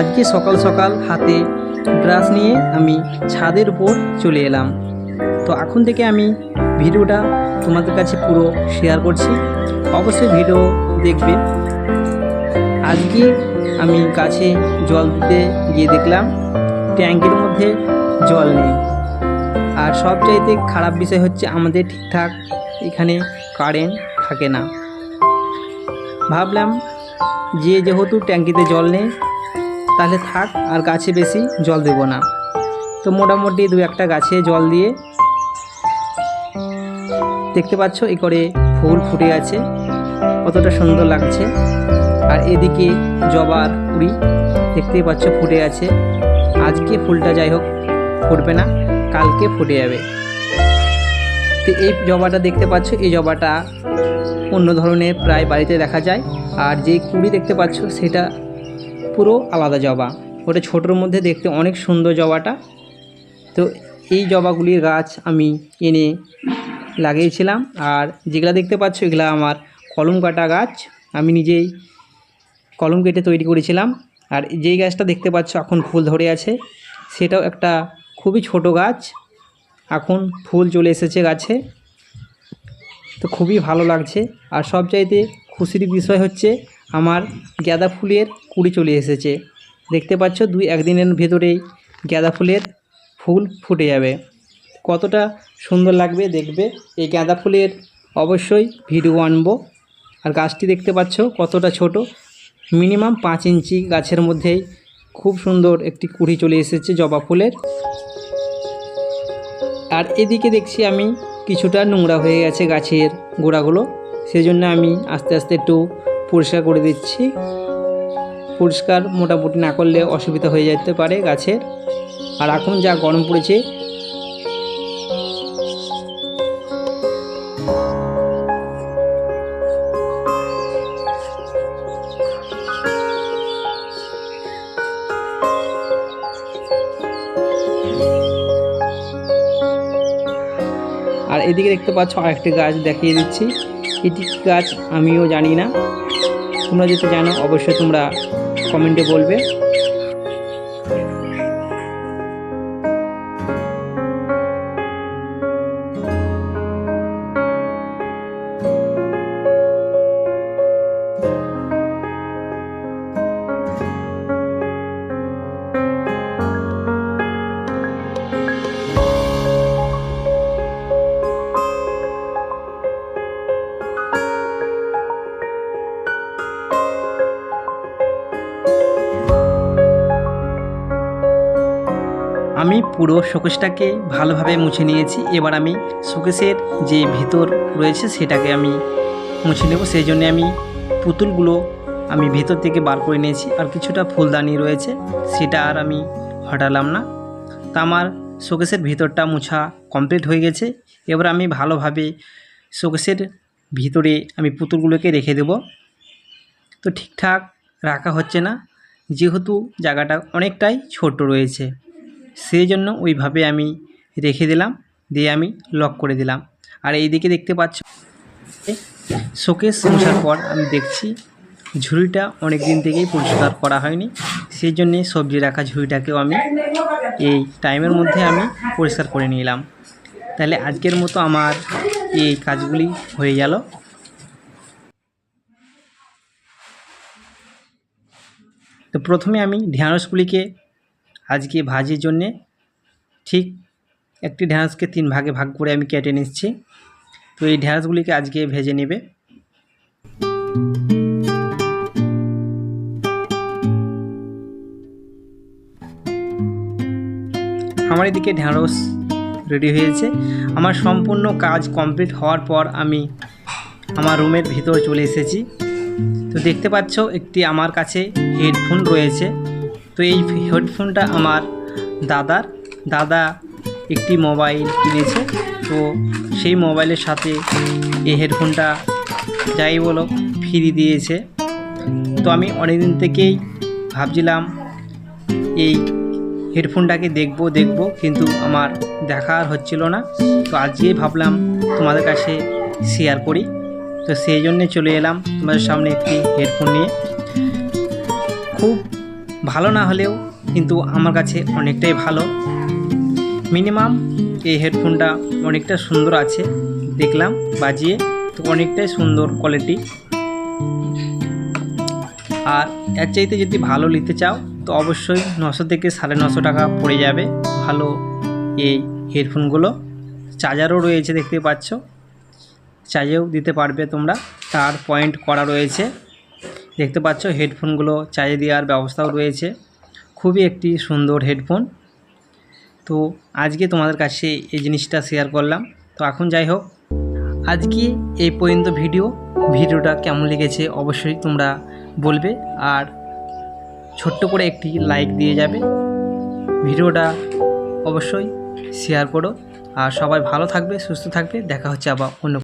আজকে সকাল সকাল হাতে ব্রাশ নিয়ে আমি ছাদের উপর চলে এলাম। তো এখন থেকে আমি ভিডিওটা তোমাদের কাছে পুরো শেয়ার করছি। অবশ্যই ভিডিও দেখবে। আজকে আমি গাছে জল দিতে গিয়ে দেখলাম ট্যাঙ্কের মধ্যে জল নেই। আর সবচাইতে খারাপ বিষয় হচ্ছে আমাদের ঠিকঠাক এখানে কারেন্ট থাকে না। ভাবলাম যে যেহেতু ট্যাঙ্কিতে জল নেই তাহলে থাক, আর গাছে বেশি জল দেব না। তো মোটামুটি দু একটা গাছে জল দিয়ে দেখতে পাচ্ছ, এ করে ফুল ফুটে আছে, কতটা সুন্দর লাগছে। আর এদিকে জবার কুড়ি দেখতেই পাচ্ছ ফুটে আছে। আজকে ফুলটা যাই হোক, ফুটবে না, কালকে ফুটে যাবে। তো এই জবাটা দেখতে পাচ্ছ, এই জবাটা অন্য ধরনের প্রায় বাড়িতে দেখা যায়। আর যে কুড়ি দেখতে পাচ্ছ, সেটা পুরো আলাদা জবা। ওটা ছোটোর মধ্যে দেখতে অনেক সুন্দর জবাটা। তো এই জবাগুলির গাছ আমি এনে লাগিয়েছিলাম। আর যেগুলা দেখতে পাচ্ছ, এগুলো আমার কলম কাটা গাছ। আমি নিজেই কলম কেটে তৈরি করেছিলাম। আর যেই গাছটা দেখতে পাচ্ছ, এখন ফুল ধরে আছে। সেটাও একটা খুবই ছোট গাছ। এখন ফুল চলে এসেছে গাছে। তো খুবই ভালো লাগছে। আর সবচাইতে খুশির বিষয় হচ্ছে আমার গাঁদা ফুলের কুড়ি চলে এসেছে। দেখতে পাচ্ছ দুই একদিনের ভেতরেই গাঁদা ফুলের ফুল ফুটে যাবে। কতটা সুন্দর লাগবে দেখবে। এই গাঁদা ফুলের অবশ্যই ভিডিও আনব। আর গাছটি দেখতে পাচ্ছ কতটা ছোট। মিনিমাম পাঁচ ইঞ্চি গাছের মধ্যেই খুব সুন্দর একটি কুড়ি চলে এসেছে জবা ফুলের। আর এদিকে দেখছি আমি কিছুটা নোংরা হয়ে গেছে গাছের গোড়াগুলো। সেই জন্য আমি আস্তে আস্তে একটু পরিষ্কার করে দিচ্ছি। পরিষ্কার মোটামুটি না করলে অসুবিধা হয়ে যেতে পারে গাছের। আর এখন যা গরম পড়েছে। আর এদিকে দেখতে পাচ্ছ আরেকটি গাছ দেখিয়ে দিচ্ছি। এটি কী আমিও জানি না। তোমরা যদি জানো অবশ্যই তোমরা কমেন্টে বলবে। আমি পুরো শোকেসটাকে ভালোভাবে মুছে নিয়েছি। এবার আমি শোকেসের যে ভিতর রয়েছে সেটাকে আমি মুছে নেব। সেই জন্য আমি পুতুলগুলো আমি ভেতর থেকে বার করে নিয়েছি। আর কিছুটা ফুলদানি রয়েছে, সেটা আর আমি হটালাম না। তা আমার শোকেসের ভিতরটা মুছা কমপ্লিট হয়ে গেছে। এবার আমি ভালোভাবে শোকেসের ভিতরে আমি পুতুলগুলোকে রেখে দেব। তো ঠিকঠাক রাখা হচ্ছে না। যেহেতু জায়গাটা অনেকটাই ছোট রয়েছে। সেই জন্য ওইভাবে আমি রেখে দিলাম, দিয়ে আমি লক করে দিলাম। আর এই দিকে দেখতে পাচ্ছ, শোকেস মোছার পর আমি দেখছি ঝুড়িটা অনেক দিন থেকেই পরিষ্কার করা হয়নি। সেই জন্যে সবজি রাখা ঝুড়িটাকেও আমি এই টাইমের মধ্যে আমি পরিষ্কার করে নিলাম। তাহলে আজকের মতো আমার এই কাজগুলি হয়ে গেল। তো প্রথমে আমি ঢ্যাঁড়সগুলিকে আজকে ভাজির জন্যে ঠিক একটি ঢ্যাঁড়সকে তিন ভাগে ভাগ করে আমি কেটে নিচ্ছি। তো এই ঢ্যাঁড়সগুলিকে আজকে ভেজে নেবে। আমার এদিকে ঢ্যাঁড়স রেডি হয়েছে। আমার সম্পূর্ণ কাজ কমপ্লিট হওয়ার পর আমি আমার রুমের ভিতর চলে এসেছি। তো দেখতে পাচ্ছ, একটি আমার কাছে হেডফোন রয়েছে। তো এই হেডফোনটা আমার দাদার। দাদা একটি মোবাইল কিনেছে, তো সেই মোবাইলের সাথে এই হেডফোনটা যাই বলো ফ্রি দিয়েছে। তো আমি অনেকদিন থেকেই ভাবছিলাম এই হেডফোনটাকে দেখব দেখব, কিন্তু আমার দেখা আর হচ্ছিল না। তো আজকেই ভাবলাম তোমাদের কাছে শেয়ার করি। তো সেই জন্যে চলে এলাম তোমাদের সামনে একটি হেডফোন নিয়ে। খুব ভালো না হলেও কিন্তু আমার কাছে অনেকটাই ভালো। মিনিমাম এই হেডফোনটা অনেকটা সুন্দর আছে, দেখলাম, বাজিয়ে, তো অনেকটাই সুন্দর কোয়ালিটি আর এর চাইতে যদি ভালো নিতে চাও, তো অবশ্যই নশো থেকে সাড়ে নশো টাকা পড়ে যাবে ভালো এই হেডফোনগুলো। চার্জারও রয়েছে দেখতে পাচ্ছ, চার্জেও দিতে পারবে তোমরা। তার পয়েন্ট করা রয়েছে। দেখতে পাচ্ছ, হেডফোনগুলো চার্জে দেওয়ার ব্যবস্থাও রয়েছে। খুবই একটি সুন্দর হেডফোন। তো আজকে তোমাদের কাছে এই জিনিসটা শেয়ার করলাম। তো এখন যাই হোক, আজকে এই পর্যন্ত ভিডিও। ভিডিওটা কেমন লেগেছে অবশ্যই তোমরা বলবে। আর ছোট্ট করে একটি লাইক দিয়ে যাবে। ভিডিওটা অবশ্যই শেয়ার করো। আর সবাই ভালো থাকবে, সুস্থ থাকবে। দেখা হচ্ছে আবার অন্য